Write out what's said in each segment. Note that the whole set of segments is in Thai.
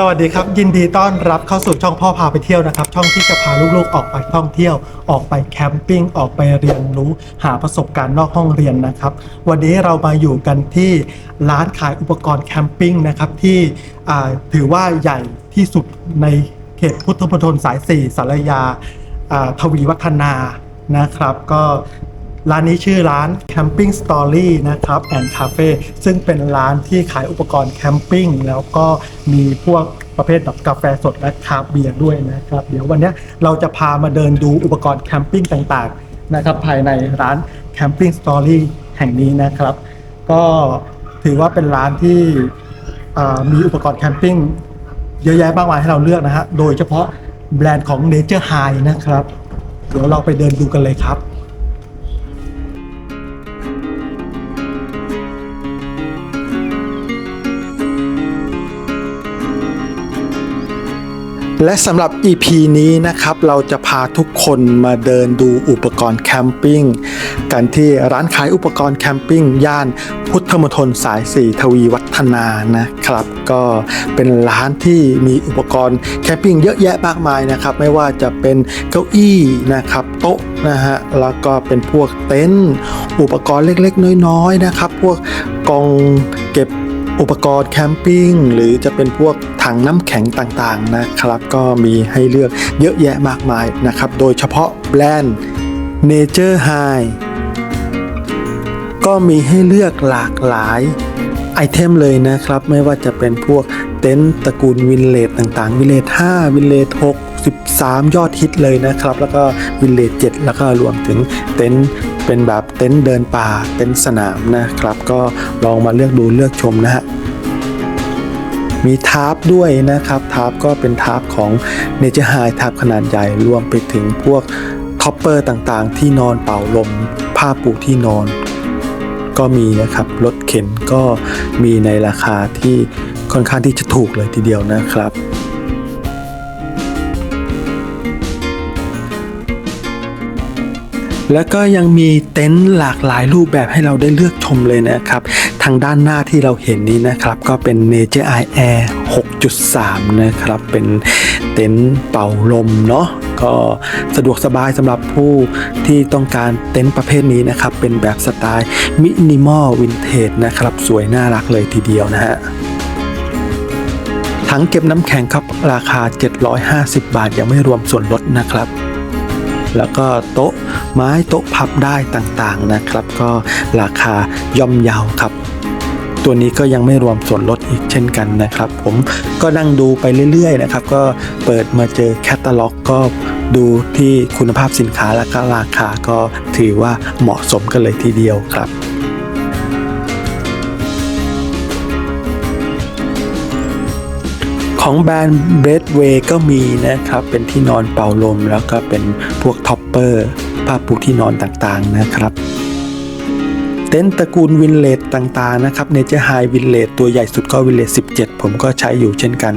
สวัสดีครับ ยินดีต้อนรับเข้าสู่ช่องพ่อพาไปเที่ยวนะครับ ช่องที่จะพาลูกๆออกไปท่องเที่ยว ออกไปแคมปิ้งออกไปเรียนรู้ หาประสบการณ์นอกห้องเรียนนะครับ วันนี้เรามาอยู่กันที่ร้านขายอุปกรณ์แคมปิ้งนะครับที่ถือว่าใหญ่ที่สุดในเขตพุทธมณฑลสาย 4สารยาทวีวัฒนานะครับ ก็ ร้านนี้ชื่อร้าน Camping Story นะครับแอนด์คาเฟ่ซึ่งเป็นร้านที่ขายอุปกรณ์แคมปิ้งแล้วก็มีพวกประเภทแบบกาแฟสดและคาฟต์เบียร์ด้วยนะครับ เดี๋ยววันนี้เราจะพามาเดินดูอุปกรณ์แคมปิ้งต่างๆนะครับภายในร้าน Camping Story แห่งนี้นะครับ ก็ถือว่าเป็นร้านที่มีอุปกรณ์แคมปิ้งเยอะแยะมากมายให้เราเลือกนะฮะ โดยเฉพาะแบรนด์ของ Nature High นะครับ เดี๋ยวเราไปเดินดูกันเลยครับ และสำหรับ EP นี้นะครับ เราจะพาทุกคนมาเดินดูอุปกรณ์แคมปิ้งกันที่ร้านขายอุปกรณ์แคมปิ้งย่านพุทธมณฑลสาย 4 ทวีวัฒนานะครับ ก็เป็นร้านที่มีอุปกรณ์แคมปิ้งเยอะแยะมากมายนะครับ ไม่ว่าจะเป็นเก้าอี้นะครับโต๊ะนะฮะแล้วก็เป็นพวกเต็นท์อุปกรณ์เล็กๆ น้อยๆนะครับ พวกกองเก็บอุปกรณ์แคมปิ้งหรือจะเป็นพวก ถังน้ำแข็งต่างๆนะครับ ก็มีให้เลือกเยอะแยะมากมายนะครับ โดยเฉพาะแบรนด์ Nature High ก็มีให้เลือกหลากหลายไอเทมเลยนะครับ ไม่ว่าจะเป็นพวกเต็นท์ตระกูลวินเลจต่างๆ วินเลจ5 วินเลจ6 13 ยอดฮิตเลยนะครับ แล้วก็วินเลจ7แล้วก็รวมถึงเต็นท์เป็นแบบเต็นท์เดินป่าเต็นท์สนามนะครับ ก็ลองมาเลือกดูเลือกชมนะฮะ มีทาร์ปด้วยนะครับทาร์ปก็เป็นทาร์ปของเนเจอร์ไฮทาร์ปขนาดใหญ่รวมไปถึงพวกท็อปเปอร์ต่างๆ ที่นอนเป่าลม ผ้าปูที่นอน ก็มีนะครับรถเข็นก็มีในราคาที่ค่อนข้างที่จะถูกเลยทีเดียวนะครับ แล้วก็ยังมีเต็นท์หลากหลายรูปแบบให้เราได้เลือกชมเลยนะครับ ทางด้านหน้าที่เราเห็นนี้นะครับ ก็เป็น Nature Eye Air 6.3 นะครับ เป็นเต็นท์เป่าลมเนาะก็สะดวกสบายสำหรับผู้ที่ต้องการเต็นท์ประเภทนี้นะครับ เป็นแบบสไตล์มินิมอลวินเทจนะครับ สวยน่ารักเลยทีเดียวนะฮะถังเก็บน้ำแข็งครับราคา 750 บาทยังไม่รวมส่วนลดนะครับ แล้วก็โต๊ะไม้โต๊ะพับได้ต่างๆนะครับ ก็ราคาย่อมเยาวครับ ตัวนี้ก็ยังไม่รวมส่วนลดอีกเช่นกันนะครับ ผมก็นั่งดูไปเรื่อยๆนะครับ ก็เปิดมาเจอแคตตาล็อกก็ดูที่คุณภาพสินค้าและก็ราคาก็ถือว่าเหมาะสมกันเลยทีเดียวครับ ของแบรนด์ b r e a d w a y ก็มีนะครับ เป็นที่นอนเป่าลม แล้วก็เป็นพวกท็อปเปอร์ผ้าปูที่นอนต่างๆนะครับ เต็นต์ตระกูลวินเลตต่างๆนะครับเนเจอร์ไฮวินเลตตัวใหญ่สุดก็วินเลต17 ผมก็ใช้อยู่เช่นกัน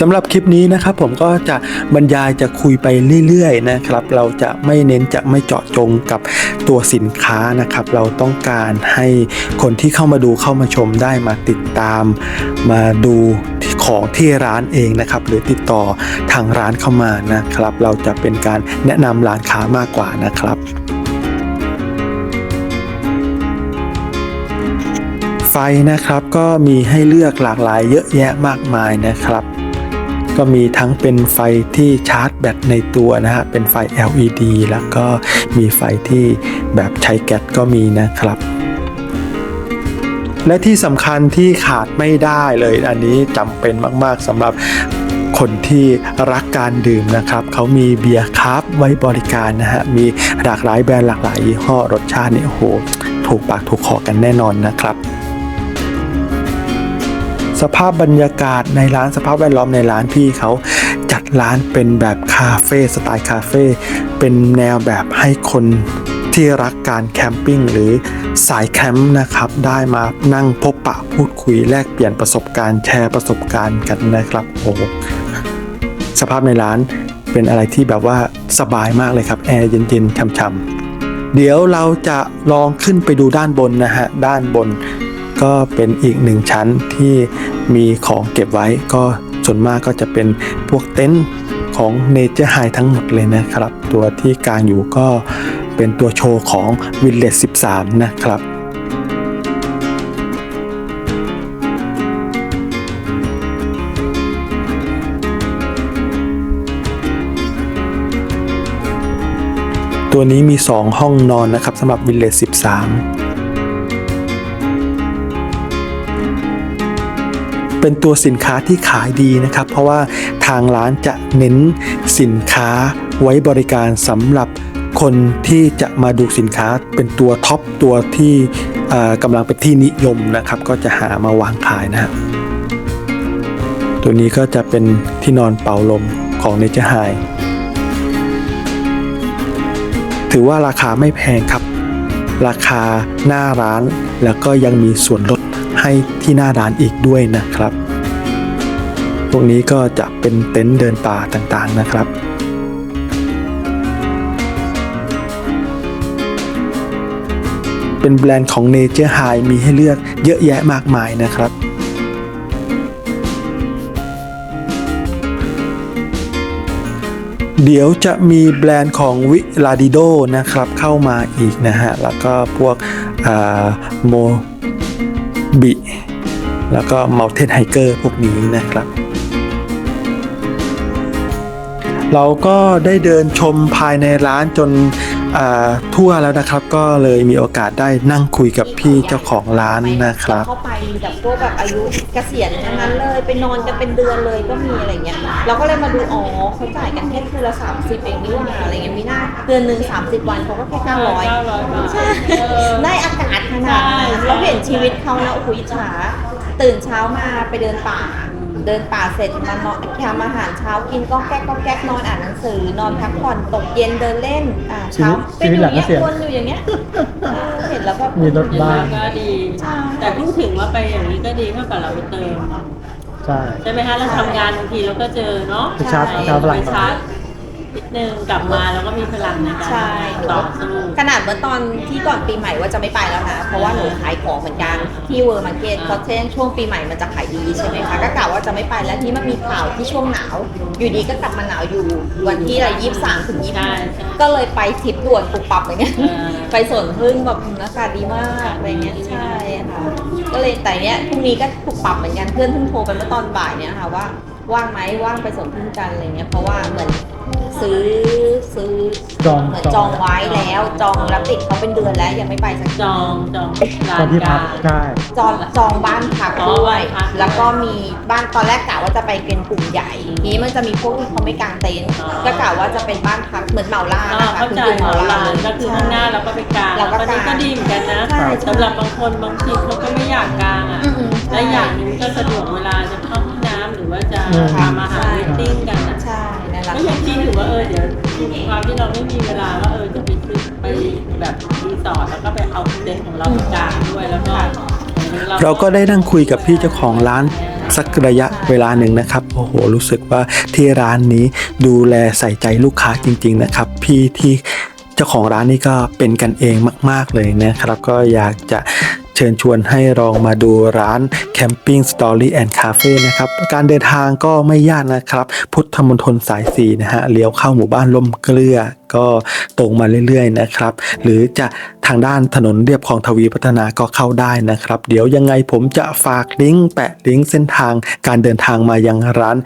สำหรับคลิปนี้นะครับผมก็จะบรรยายจะคุยไปเรื่อยๆนะครับ เราจะไม่เน้นจะไม่เจาะจงกับตัวสินค้านะครับ เราต้องการให้คนที่เข้ามาดูเข้ามาชมได้มาติดตามมาดูของที่ร้านเองนะครับ หรือติดต่อทางร้านเข้ามานะครับ เราจะเป็นการแนะนำร้านค้ามากกว่านะครับไฟนะครับก็มีให้เลือกหลากหลายเยอะแยะมากมายนะครับ ก็มีทั้งเป็นไฟที่ชาร์จแบตในตัวนะฮะ เป็นไฟ LED แล้วก็มีไฟที่แบบใช้แก๊สก็มีนะครับและที่สำคัญที่ขาดไม่ได้เลยอันนี้จำเป็นมาก ๆสำหรับคนที่รักการดื่มนะครับ เขามีเบียร์คราฟต์ไว้บริการนะฮะ มีหลากหลายแบรนด์หลากหลายยี่ห้อรสชาติเนี่ยโอ้โห ถูกปากถูกคอกันแน่นอนนะครับ สภาพบรรยากาศในร้านสภาพแวดล้อมในร้านพี่เขาจัดร้านเป็นแบบคาเฟ่สไตล์คาเฟ่เป็นแนวแบบให้คนที่รักการแคมปิ้งหรือสายแคมป์นะครับ ได้มานั่งพบปะพูดคุยแลกเปลี่ยนประสบการณ์แชร์ประสบการณ์กันนะครับโอ้สภาพในร้านเป็นอะไรที่แบบว่าสบายมากเลยครับ แอร์เย็นๆช่ำๆเดี๋ยวเราจะลองขึ้นไปดูด้านบนนะฮะด้านบน ก็เป็นอีกหนึ่งชั้นที่มีของเก็บไว้ก็ส่วนมากก็จะเป็นพวกเต็นท์ของเนเจอร์ไฮทั้งหมดเลยนะครับ ตัวที่กลางอยู่ก็เป็นตัวโชว์ของ Village 13 นะครับตัวนี้มี 2 ห้องนอนนะครับสำหรับ Village 13 เป็นตัวสินค้าที่ขายดีนะครับ เพราะว่าทางร้านจะเน้นสินค้าไว้บริการสำหรับคนที่จะมาดูสินค้าเป็นตัวท็อปตัวที่กำลังเป็นที่นิยมนะครับ ก็จะหามาวางขายนะฮะตัวนี้ก็จะเป็นที่นอนเป่าลมของเนเจอร์ไฮถือว่าราคาไม่แพงครับ ราคาหน้าร้านแล้วก็ยังมีส่วนลด ให้ที่หน้าร้านอีกด้วยนะครับ พวกนี้ก็จะเป็นเต็นท์เดินป่าต่างๆนะครับเป็นแบรนด์ของ Nature High มีให้เลือกเยอะแยะมากมายนะครับ เดี๋ยวจะมีแบรนด์ของวิลาดิโดนะครับเข้ามาอีกนะฮะ แล้วก็พวกโม บิ แล้วก็ Mountain Hiker พวกนี้นะครับ เราก็ได้เดินชมภายในร้านจน ทั่วแล้วนะครับก็เลยมีโอกาสได้นั่งคุยกับพี่เจ้าของร้านนะครับ เข้าไปมีแต่พวกแบบอายุเกษียณทั้งนั้นเลยไปนอนกันเป็นเดือนเลยก็มีอะไรเงี้ยเราก็เลยมาดูอ๋อเขาจ่ายกันแค่คืนละ30เองนี่หว่าอะไรเงี้ยมีหน้าเดือนหนึ่ง30วันเขาก็แค่900ใช่ได้อากาศขนาดนั้นเราเห็นชีวิตเขานะโอ้โหอิจฉาตื่นเช้ามาไปเดินป่า เดินป่าเสร็จมานอนทำอาหารเช้ากินก็แก๊กก็แก๊กนอนอ่านหนังสือนอนพักผ่อนตกเย็นเดินเล่นอ่าเช้าชีวิตเป็นอยู่อย่างชีวิตหลังเกษียณเงี้ยวนอยู่อย่างเงี้ยเออเห็นแล้วก็ มีรถบ้านก็ดี ใช่ แต่พูดถึงว่าไปอย่างนี้ก็ดีเท่ากับเราไปเติม ใช่ ใช่ไหมคะเราทำงานบางทีเราก็เจอเนาะไปชาร์จชาร์จพลังไปชาร์จ นิดนึงกลับมาแล้วก็มีพลังในการใช่ ต่อสู้ขนาดเมื่อตอนที่ก่อนปีใหม่ว่าจะไม่ไปแล้วนะ เพราะว่าหนูขายของเหมือนกันที่เวอร์มาร์เก็ตเพราะเช่นช่วงปีใหม่มันจะขายดีใช่ไหมคะ ก็กล่าวว่าจะไม่ไปแล้วที่มันมีข่าวที่ช่วงหนาว อยู่ดีก็กลับมาหนาวอยู่วันที่อะไรยี่สามถึงยี่ใช่ห้าใช่ ก็เลยไปทริปด่วนปุบปับอะไรเงี้ยเออไปสวนพึ่งแบบอากาศดีมากอะไรเงี้ยใช่ค่ะก็เลยแต่เนี้ยพรุ่งนี้ก็ปุบปับเหมือนกันเพื่อนเพิ่งโทรไปเมื่อตอนบ่ายเนี่ยค่ะว่าว่างไหมว่างไปสวนพึ่งกันอะไรเงี้ยเพราะว่าเหมือน ซื้อซื้อจองเหมือนจองไว้แล้ว จองแล้วติดเขาเป็นเดือนแล้วยังไม่ไปสักทีจองจองร้าตอนนที่พักากรใช่จองจองบ้านพักอ๋อด้วยบ้านพักแล้วก็มีบ้านตอนแรกกะว่าจะไปเป็นกลุ่มใหญ่ทีนี้มันจะมีพวกที่เขาไม่กางเต็นท์อ๋อ ก็กะว่าจะเป็นบ้านพักเหมือนเหมาล่าอ่านะคะเข้าใจคือเหมาลานเลยก็คือข้างหน้าเราก็ไปกลางเราก็วันนี้กางก็ดีเหมือนกันนะใช่ใช่สำหรับบางคนบางทีเขาก็ไม่อยากกลางอะ อืมๆและอย่างหนึงก็สะดวกเวลาจะเข้าห้องน้ำหรือว่าจะอืมทำ คิดอยู่ว่าเออเดี๋ยความที่เราไม่มีเวลาว่าเออจะไปซื้อไปแบบรีสอร์ทแล้วก็ไปเอาเต็นท์ของเราไปกางด้วยแล้วก็เราก็ได้นั่งคุยกับพี่เจ้าของร้านสักระยะเวลาหนึ่งนะครับโอ้โหรู้สึกว่าที่ร้านนี้ดูแลใส่ใจลูกค้าจริง ๆ นะครับ พี่ที่เจ้าของร้านนี่ก็เป็นกันเองมาก ๆเลยนะครับ ก็อยากจะ เชิญชวนให้ลองมาดูร้านแคมปิ้งสตอรี่แอนด์คาเฟ่นะครับ การเดินทางก็ไม่ยากนะครับ พุทธมณฑลสายสีนะฮะเลี้ยวเข้าหมู่บ้านล่มเกลือก็ตรงมาเรื่อยๆนะครับ หรือจะทางด้านถนนเรียบคลองทวีพัฒนาก็เข้าได้นะครับ เดี๋ยวยังไงผมจะฝากลิงก์แปะลิงก์เส้นทางการเดินทางมายังร้าน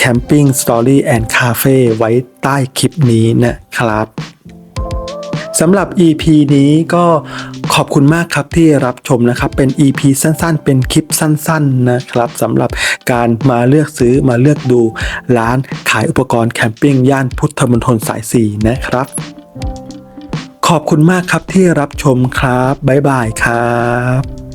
Camping Story and Cafe ไว้ใต้คลิปนี้นะครับ สำหรับ EP นี้ก็ขอบคุณมากครับที่รับชมนะครับ เป็น EP สั้นๆ เป็นคลิปสั้นๆนะครับสำหรับการมาเลือกซื้อมาเลือกดูร้านขายอุปกรณ์แคมปิ้งย่านพุทธมณฑลสาย 4 นะครับ ขอบคุณมากครับที่รับชมครับ บ๊ายบายครับ